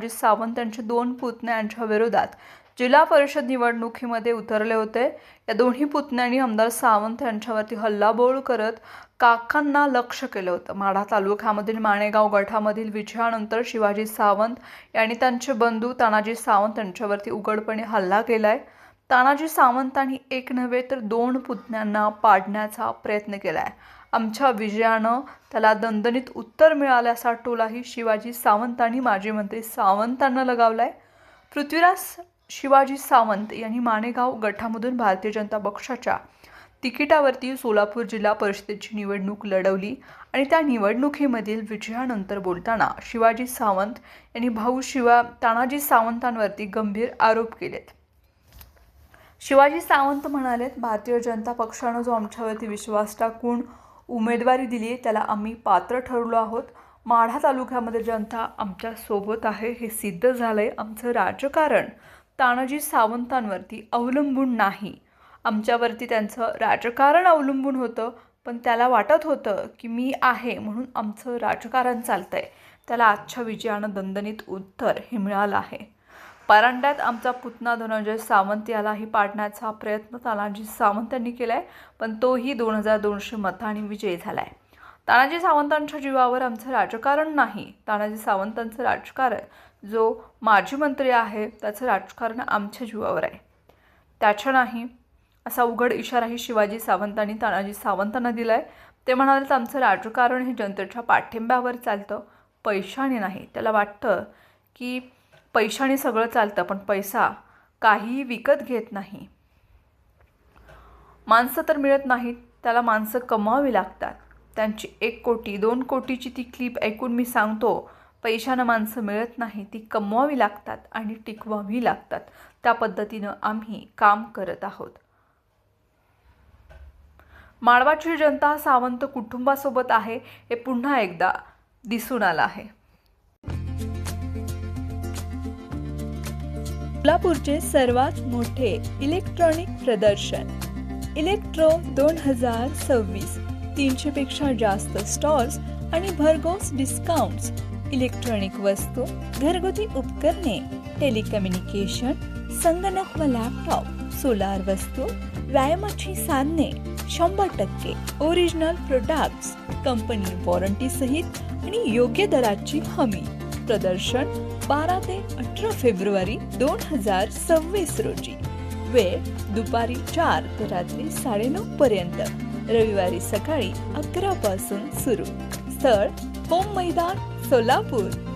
अजित सावंत यांच्या दोन पुतण्यांच्या विरोधात जिल्हा परिषद निवडणुकीमध्ये उतरले होते. या दोन्ही पुतण्यांनी आमदार सावंत यांच्यावरती हल्लाबोळ करत काकांना लक्ष केलं होतं. माढा तालुक्यामधील माणेगाव गटामधील विजयानंतर शिवाजी सावंत यांनी त्यांचे बंधू तानाजी सावंत यांच्यावरती उघडपणे हल्ला केला आहे तानाजी सावंतांनी एक नव्हे तर दोन पुतण्यांना पाडण्याचा प्रयत्न केला आहे आमच्या विजयानं त्याला दणदणीत उत्तर मिळाल्याचा टोलाही शिवाजी सावंतांनी माजी मंत्री सावंतांना लगावलाय. पृथ्वीराज शिवाजी सावंत यांनी माणेगाव गटामधून भारतीय जनता पक्षाच्या तिकिटावरती सोलापूर जिल्हा परिषदेची निवडणूक लढवली आणि त्या निवडणुकीमधील विजयानंतर बोलताना शिवाजी सावंत यांनी भाऊ शिवा तानाजी सावंतांवरती गंभीर आरोप केलेत. शिवाजी सावंत म्हणालेत भारतीय जनता पक्षानं जो आमच्यावरती विश्वास टाकून उमेदवारी दिली आहे त्याला आम्ही पात्र ठरलो आहोत. माढा तालुक्यामध्ये जनता आमच्यासोबत आहे हे सिद्ध झालं आहे आमचं राजकारण तानाजी सावंतांवरती अवलंबून नाही. आमच्यावरती त्यांचं राजकारण अवलंबून होतं पण त्याला वाटत होतं की मी आहे म्हणून आमचं राजकारण चालतं आहे त्याला आजच्या विजयानं दणदणीत उत्तर हे मिळालं आहे. परांड्यात आमचा पुतना धनंजय सावंत यालाही पाडण्याचा प्रयत्न तानाजी सावंत यांनी केलाय पण तोही दोन हजार दोनशे मतांनी विजयी झालाय. तानाजी सावंतांच्या जीवावर आमचं राजकारण नाही. तानाजी सावंतांचं राजकारण जो माजी मंत्री आहे त्याचं राजकारण आमच्या जीवावर आहे. त्याच्या नाही असा उघड इशाराही शिवाजी सावंतांनी तानाजी सावंतांना दिलाय. ते म्हणाले आमचं राजकारण हे जनतेच्या पाठिंब्यावर चालतं पैशाने नाही. त्याला वाटतं की पैशाने सगळं चालतं पण पैसा काहीही विकत घेत नाही. माणसं तर मिळत नाहीत त्याला माणसं कमवावी लागतात. त्यांची एक कोटी दोन कोटीची ती क्लिप ऐकून मी सांगतो पैशानं माणसं मिळत नाही ती कमवावी लागतात आणि टिकवावी लागतात. त्या पद्धतीनं आम्ही काम करत आहोत. माळवाची जनता सावंत कुटुंबासोबत आहे हे पुन्हा एकदा दिसून आलं आहे. कोल्हापूरचे सर्वात मोठे इलेक्ट्रॉनिक प्रदर्शन. इलेक्ट्रो दोन हजार सव्वीस तीनशे पेक्षा जास्त स्टॉल्स आणि भरघोस डिस्काउंट्स इलेक्ट्रॉनिक वस्तू घरगुती उपकरणे टेलिकम्युनिकेशन संगणक व लॅपटॉप सोलार वस्तू व्यायामाची साधने शंभर टक्के ओरिजिनल प्रोडक्ट्स कंपनी वॉरंटी सहित आणि योग्य दराची हमी. प्रदर्शन बारा ते अठरा फेब्रुवारी दोन हजार सव्वीस रोजी. वेळ दुपारी चार ते रात्री साडेनऊ पर्यंत. रविवारी सकाळी अकरा पासून सुरू. स्थळ होम मैदान सोलापूर.